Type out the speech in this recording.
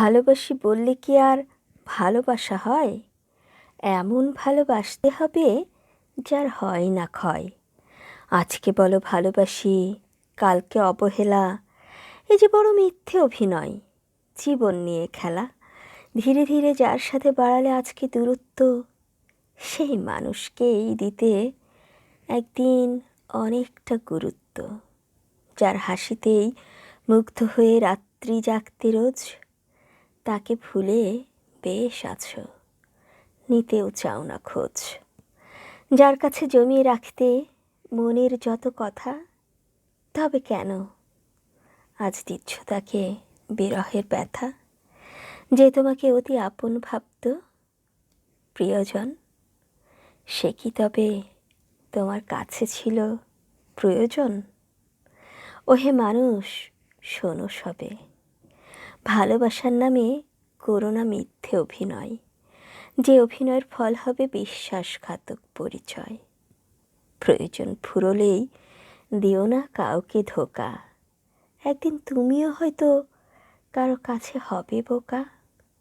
ভালোবাসি বললে কি আর ভালোবাসা হয়? এমন ভালোবাসতে হবে যার হয় না ক্ষয়। আজকে বলো ভালোবাসি, কালকে অবহেলা। এই যে বড় মিথ্যে অভিনয়, জীবন নিয়ে খেলা। ধীরে ধীরে যার সাথে বাড়ালে আজকে দূরত্ব, সেই মানুষকেই দিতে একদিন অনেকটা গুরুত্ব। যার হাসিতেই মুগ্ধ হয়ে রাত্রি জাগতে রোজ তাকে ভুলে বেশ আছো। নিতেও চাও না খোঁজ। যার কাছে জমিয়ে রাখতে মনের যত কথা, তবে কেন? আজ দিচ্ছ তাকে বিরহের ব্যথা। যে তোমাকে অতি আপন ভাবত, প্রিয়জন, সে কি তবে তোমার কাছে ছিল প্রয়োজন? ওহে মানুষ, শোনো সবে। ভালোবাসার নামে করোনা মিথ্যে অভিনয়। যে অভিনয়ের ফল হবে বিশ্বাসঘাতক পরিচয়। প্রয়োজন ফুরলেই দিও না কাউকে ধোকা। একদিন তুমিও হয়তো কারও কাছে হবে বোকা।